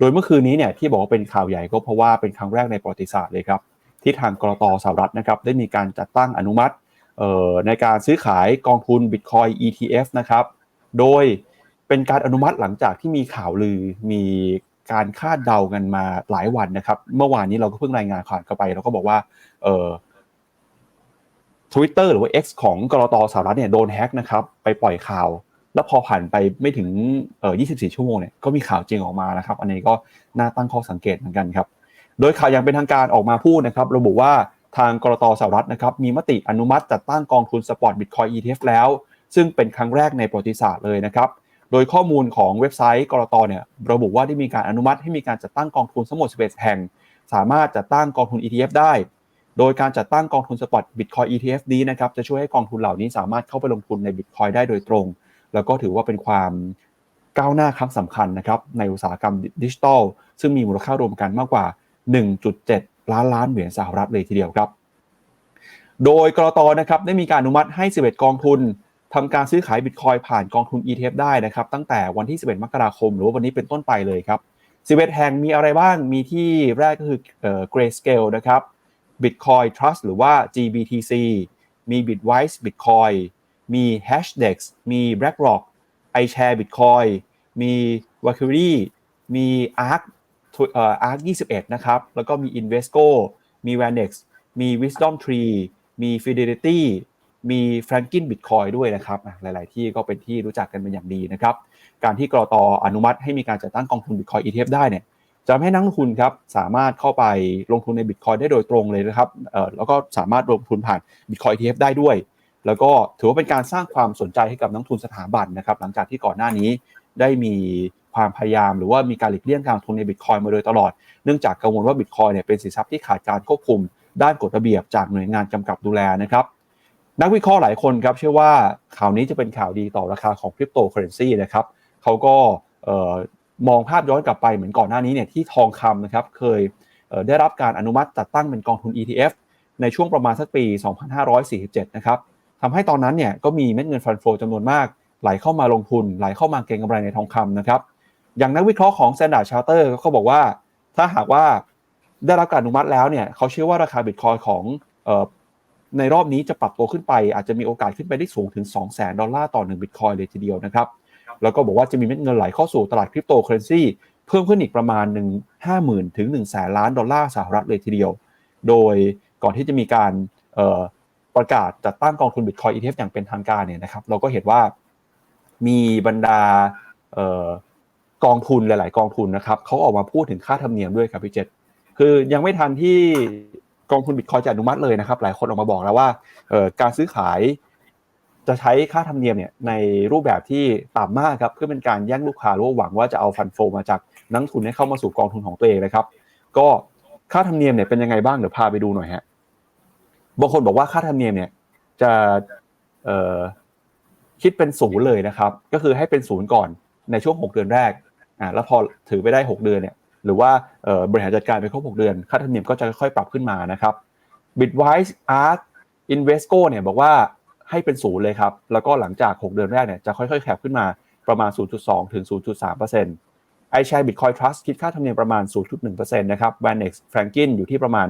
โดยเมื่อคืนนี้เนี่ยที่บอกว่าเป็นข่าวใหญ่ก็เพราะว่าเป็นครั้งแรกในประวัติศาสตร์เลยครับ ที่ทางกรตสหรัฐนะครับได้มีการจัดตั้งอนุมัติในการซื้อขายกองทุน Bitcoin ETF นะครับ โดยเป็นการอนุมัติหลังจากที่มีข่าวลือมีการคาดเดากันมาหลายวันนะครับ เมื่อวานนี้เราก็เพิ่งรายงานข่าวเข้าไปเราก็บอกว่าเออทวิตเตอร์หรือว่า X ของกรตสหรัฐเนี่ยโดนแฮ็กนะครับ ไปปล่อยข่าว แล้วพอผ่านไปไม่ถึงเอ่อ24 ชั่วโมงเนี่ยก็มีข่าวจริงออกมานะครับ อันนี้ก็น่าตั้งข้อสังเกตเหมือนกันครับ โดยข่าวยังเป็นทางการออกมาพูดนะครับ ระบุว่าทางกรตสหรัฐนะครับมีมติอนุมัติจัดตั้งกองทุนสปอร์ตบิตคอย ETF แล้ว ซึ่งเป็นครั้งแรกในประวัติศาสตร์เลยนะครับ โดยข้อมูลของเว็บไซต์กรตเนี่ยระบุว่าได้มีการอนุมัติให้มีการจัดตั้งกองทุนทั้งหมด 11 แห่ง สามารถจัดตั้งกองทุน ETF ได้ โดยการจัดตั้งกองทุนสปอร์ตบิตคอย ETF นี้นะครับจะช่วยให้กองทุนเหล่านี้สามารถเข้าไปลงทุนในบิตคอยได้โดยตรง แล้วก็ถือว่าเป็นความก้าวหน้าครั้งสำคัญนะครับในอุตสาหกรรมดิจิทัล ซึ่งมีมูลค่ารวมกันมากกว่า 1.7 ล้านล้านเหรียญสหรัฐเลยทีเดียวครับ โดยกรตนะครับได้มีการอนุมัติให้ 11 กองทุนทำการซื้อขายบิตคอยผ่านกองทุน ETF ได้นะครับ ตั้งแต่วันที่ 11 มกราคม หรือว่าวันนี้เป็นต้นไปเลยครับ 11 แห่งมีอะไรบ้าง มีที่แรกก็คือเอ่อ Grayscale นะครับ Bitcoin Trust หรือว่า GBTC มี Bitwise Bitcoin มี Hashdex มี BlackRock iShare Bitcoin มี Valkyrie มี Arc เอ่อ Arc 21 นะครับ แล้วก็มี Invesco มี Vanex มี Wisdom Tree มี Fidelity มีแฟรงกินบิตคอยด้วยนะครับ หลาย ๆ ที่ก็เป็นที่รู้จักกันเป็นอย่างดีนะครับ การที่กรอตอนุมัติให้มีการจัดตั้งกองทุนบิตคอย ETF ได้เนี่ยจะทำให้นักลงทุนครับสามารถเข้าไปลงทุนในบิตคอยได้โดยตรงเลยนะครับเอ่อแล้วก็สามารถลงทุนผ่านบิตคอย ETF ได้ด้วย แล้วก็ถือว่าเป็นการสร้างความสนใจให้กับนักทุนสถาบันนะครับ หลังจากที่ก่อนหน้านี้ได้มีความพยายามหรือว่ามีการหลีกเลี่ยงการลงทุนในบิตคอยมาโดยตลอด เนื่องจากกังวลว่าบิตคอยเนี่ยเป็นสินทรัพย์ที่ขาดการควบคุม ด้านกฎระเบียบจากหน่วยงานกำกับดูแลนะครับ นักวิเคราะห์หลายคนครับเชื่อว่าข่าวนี้จะเป็นข่าวดีต่อราคาของคริปโตเคอเรนซีนะครับเขาก็มองภาพย้อนกลับไปเหมือนก่อนหน้านี้เนี่ยที่ทองคำนะครับเคยได้รับการอนุมัติจัดตั้งเป็นกองทุน ETF ในช่วงประมาณสักปี 2547 นะครับ ทำให้ตอนนั้นเนี่ยก็มีเม็ดเงินฟันโฟจำนวนมาก ไหลเข้ามาลงทุน ไหลเข้ามาเก็งกำไรในทองคำนะครับ อย่างนักวิเคราะห์ของ Standard Charter เขาบอกว่า ถ้าหากว่าได้รับการอนุมัติแล้วเนี่ยเขาเชื่อว่าราคาบิตคอยของในรอบนี้จะปรับตัวขึ้นไป อาจจะมีโอกาสขึ้นไปได้สูงถึง 2 0 0 0 0ดอลลาร์ต่อ1บิตคอยเลยทีเดียวนะครับ แล้วก็บอกว่าจะมีเม็ดเงินไหลเข้าสู่ตลาดคริปโตเคอเรนซีเพิ่มขึ้นอีกประมาณ 1 5 0,000 ถึง1 0 0 0 0ล้านดอลลาร์สหรัฐเลยทีเดียว โดยก่อนที่จะมีการ ประกาศจัดตั้งกองทุนบิตคอย ETF อย่างเป็นทางการเนี่ยนะครับ เราก็เห็นว่ามีบรรดากองทุนหลาย ๆ กองทุนนะครับเขาออกมาพูดถึงค่าธรรมเนียมด้วยครับพี่เจษคือยังไม่ทันที่กองทุนบิตคอยจะอนุมัติเลยนะครับ หลายคนออกมาบอกแล้วว่าการซื้อขายจะใช้ค่าธรรมเนียมเนี่ยในรูปแบบที่ต่ำมากครับเพื่อเป็นการแย่งลูกค้าหรือว่าหวังว่าจะเอาฟันโฟมาจากนักทุนให้เข้ามาสู่กองทุนของตัวเองนะครับ ก็ค่าธรรมเนียมเนี่ยเป็นยังไงบ้างเดี๋ยวพาไปดูหน่อยฮะ บางคนบอกว่าค่าธรรมเนียมเนี่ยจะเคิดเป็นศูนย์เลยนะครับ ก็คือให้เป็นศูนย์ก่อนในช่วง 6 เดือนแรกอ่าแล้วพอถือไปได้ 6 เดือนเนี่ยหรือว่าบริหารจัดการไปครบ 6 เดือน ค่าธรรมเนียมก็จะค่อยๆปรับขึ้นมานะครับ Bitwise Arc Invesco เนี่ยบอกว่าให้เป็นศูนย์เลยครับ แล้วก็หลังจาก 6 เดือนแรกเนี่ยจะค่อยๆแคบขึ้นมาประมาณ 0.2 ถึง 0.3% iShare Bitcoin Trust คิดค่าธรรมเนียมประมาณ 0.1%นะครับ Vanex Franklin อยู่ที่ประมาณ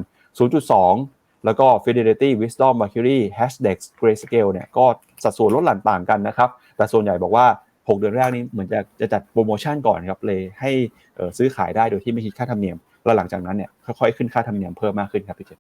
0.2 แล้วก็ Fidelity Wisdom Mercury Hashdex Grayscale เนี่ยก็สัดส่วนลดหลั่นต่างกันนะครับ แต่ส่วนใหญ่บอกว่า 6 เดือนแรกนี้เหมือนจะจะจัดโปรโมชั่นก่อนครับเลยให้ซื้อขายได้โดยที่ไม่คิดค่าธรรมเนียม แล้วหลังจากนั้นเนี่ยค่อยๆขึ้นค่าธรรมเนียมเพิ่มมากขึ้นครับพี่เจ